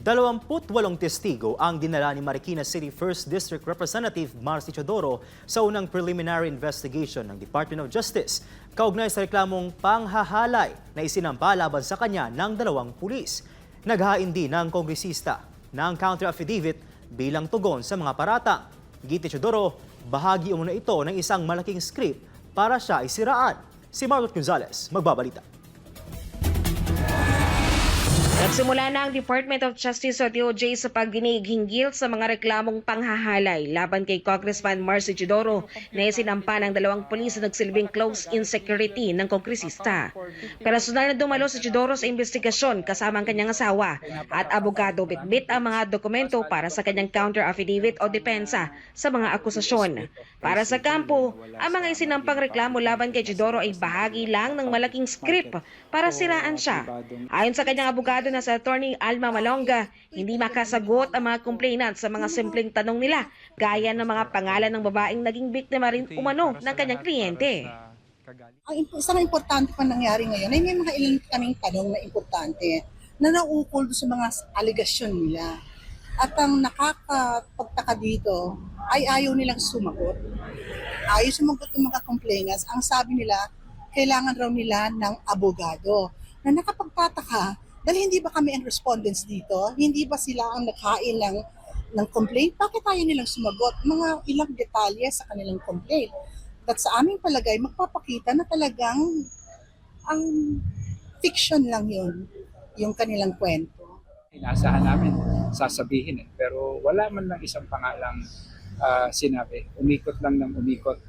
28 testigo ang dinala ni Marikina City 1st District Representative Marcy Chodoro sa unang preliminary investigation ng Department of Justice kaugnay sa reklamong panghahalay na isinampa laban sa kanya ng dalawang pulis. Naghain din ng kongresista ng counter affidavit bilang tugon sa mga paratang. Giti Chodoro, bahagi umano ito ng isang malaking script para siya isiraan. Si Margot Gonzalez, magbabalita. Nagsimula na ang Department of Justice o DOJ sa pagdinig hinggil sa mga reklamong panghahalay laban kay Congressman Marcy Chidoro na isinampa ng dalawang pulis na nagsilbing close-in security ng kongresista. Personal na dumalo si Chidoro sa investigasyon kasama ang kanyang asawa at abogado bitbit ang mga dokumento para sa kanyang counter affidavit o depensa sa mga akusasyon. Para sa kampo, ang mga isinampang reklamo laban kay Chidoro ay bahagi lang ng malaking script para siraan siya. Ayon sa kanyang abogado na sa attorney Alma Malonga, hindi makasagot ang mga complainant sa mga simpleng tanong nila, gaya ng mga pangalan ng babaeng naging biktima rin umano ng kanyang kliyente. ang isang importante pa nangyari ngayon ay may mga ilan kaming tanong na importante na naukol sa mga aligasyon nila. At ang nakakapagtaka dito ay ayaw nilang sumagot. Ayaw sumagot ng mga complainants. Ang sabi nila, kailangan raw nila ng abogado. Na nakapagtataka, dahil hindi ba kami ang respondents dito? Hindi ba sila ang naghain ng, ng complaint? Bakit ayaw nilang sumagot? Mga ilang detalye sa kanilang complaint. At sa aming palagay, magpapakita na talagang ang fiction lang yun, yung kanilang kwento. Inaasahan namin sasabihin eh. Pero wala man lang isang pangalang ah, sinabi. Umikot lang ng umikot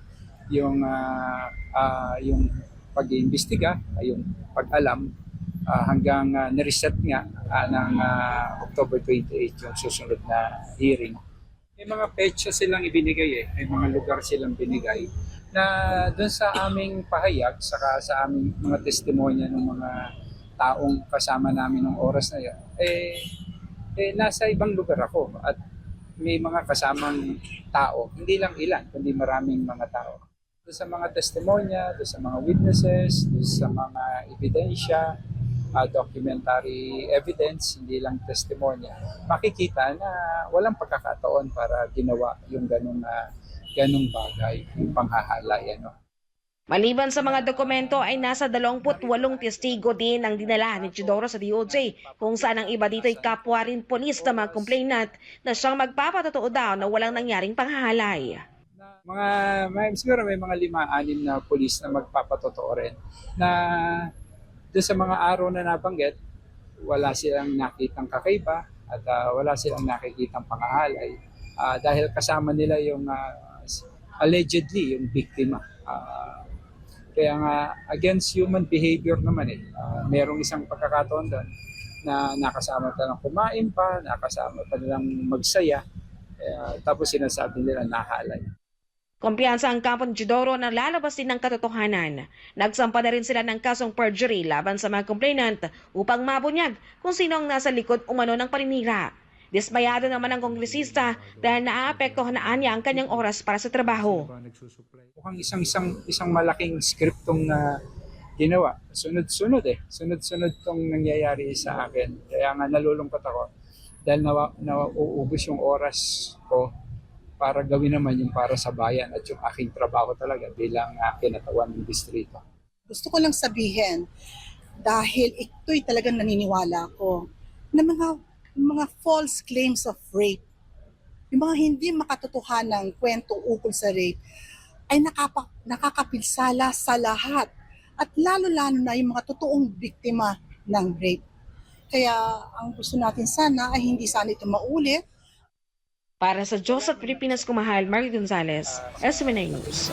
yung ah, ah, yung pag-iimbestiga, yung pag-alam ah, hanggang uh, nireset nga ah, ng ah, October 28 yung susunod na hearing. May mga petsa silang ibinigay eh, may mga lugar silang binigay na doon sa aming pahayag, saka sa aming mga testimonya ng mga taong kasama namin ng oras na yun, eh, eh nasa ibang lugar ako at may mga kasamang tao, hindi lang ilan, kundi maraming mga tao. Doon sa mga testimonya, doon sa mga witnesses, doon sa mga ebidensya, ah, documentary evidence, hindi lang testimonya, makikita na walang pagkakataon para ginawa yung ganong, ah, ganong bagay, yung panghahalay. Ano. Maliban sa mga dokumento ay nasa 28 testigo din ang dinala ni Chidoro sa DOJ kung saan ang iba dito ay kapwa rin polis na mga complainant na siyang magpapatotoo daw na walang nangyaring panghahalay. Mga, may, siguro may mga lima-anim na polis na magpapatotoo rin na doon sa mga araw na nabanggit, wala silang nakitang kakaiba at ah, wala silang nakikitang pangahalay Ah, dahil kasama nila yung ah, allegedly yung biktima. Ah, kaya nga against human behavior naman eh. Ah, merong isang pagkakataon doon na nakasama talang kumain pa, nakasama pa nilang magsaya, eh, tapos sinasabi nila nahalay. Kumpiyansa ang kampo ni Chidoro na lalabas din ng katotohanan. Nagsampa na rin sila ng kasong perjury laban sa mga complainant upang mabunyag kung sino ang nasa likod umano ng paninira. Dismayado naman ang kongresista dahil naaapektuhan na anya ang kanyang oras para sa trabaho. Mukhang isang isang isang malaking skriptong na ginawa. Sunod-sunod eh. Sunod-sunod tong nangyayari sa akin. Kaya nga nalulungkot ako dahil nawa, nauubos yung oras ko para gawin naman yung para sa bayan at yung aking trabaho talaga bilang uh, kinatawan ng distrito. Gusto ko lang sabihin, dahil ito'y talagang naniniwala ko, na mga, mga false claims of rape, yung mga hindi makatotohanang kwento ukol sa rape, ay nakapa, nakakapinsala sa lahat. At lalo-lalo na yung mga totoong biktima ng rape. Kaya ang gusto natin sana ay hindi sana ito maulit, Para sa Diyos at Pilipinas Kumahal, Marie Gonzalez, SMNA News.